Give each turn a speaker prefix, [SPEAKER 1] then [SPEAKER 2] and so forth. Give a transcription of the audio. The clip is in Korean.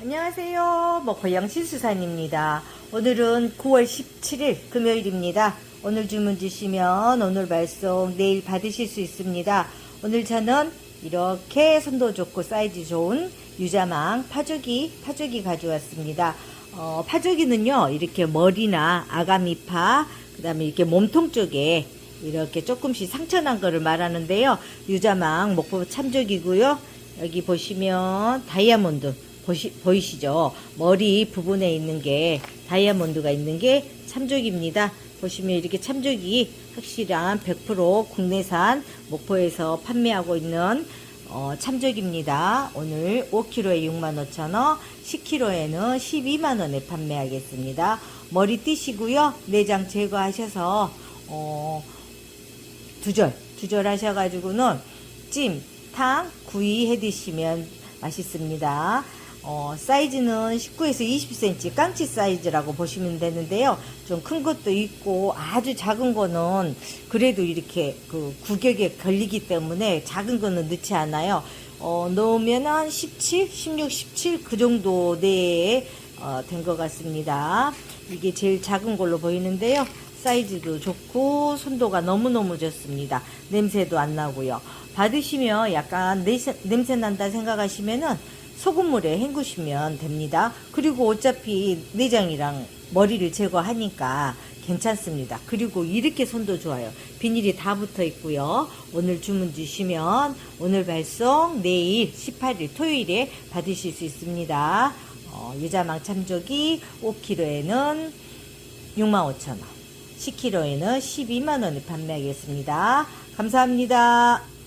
[SPEAKER 1] 안녕하세요. 먹고양신 수산입니다. 오늘은 9월 17일 금요일입니다. 오늘 주문 주시면 오늘 발송 내일 받으실 수 있습니다. 오늘 저는 이렇게 선도 좋고 사이즈 좋은 유자망 파조기, 파조기 가져왔습니다. 어, 파조기는요, 이렇게 머리나 아가미파, 그 다음에 이렇게 몸통 쪽에 이렇게 조금씩 상처난 거를 말하는데요. 유자망 목포 참조기고요. 여기 보시면 다이아몬드 보시, 보이시죠? 머리 부분에 있는 게 다이아몬드가 있는 게 참조기입니다. 보시면 이렇게 참조기 확실한 100% 국내산 목포에서 판매하고 있는 어, 참조기입니다. 오늘 5kg에 65,000원, 10kg에는 12만원에 판매하겠습니다. 머리 띠시고요. 내장 제거하셔서 어, 두절, 두절 하셔가지고는 찜, 탕, 구이 해 드시면 맛있습니다. 어, 사이즈는 19에서 20cm 깡치 사이즈라고 보시면 되는데요. 좀 큰 것도 있고 아주 작은 거는 그래도 이렇게 그 구격에 걸리기 때문에 작은 거는 넣지 않아요. 어, 넣으면 한 17, 16, 17 그 정도 내에 어, 된 것 같습니다. 이게 제일 작은 걸로 보이는데요. 사이즈도 좋고 손도가 너무너무 좋습니다. 냄새도 안 나고요. 받으시면 약간 내세- 냄새 난다 생각하시면은 소금물에 헹구시면 됩니다. 그리고 어차피 내장이랑 머리를 제거하니까 괜찮습니다. 그리고 이렇게 손도 좋아요. 비닐이 다 붙어 있고요. 오늘 주문 주시면 오늘 발송 내일 18일 토요일에 받으실 수 있습니다. 어, 유자망 참조기 5kg에는 65,000원, 10kg에는 12만원에 판매하겠습니다. 감사합니다.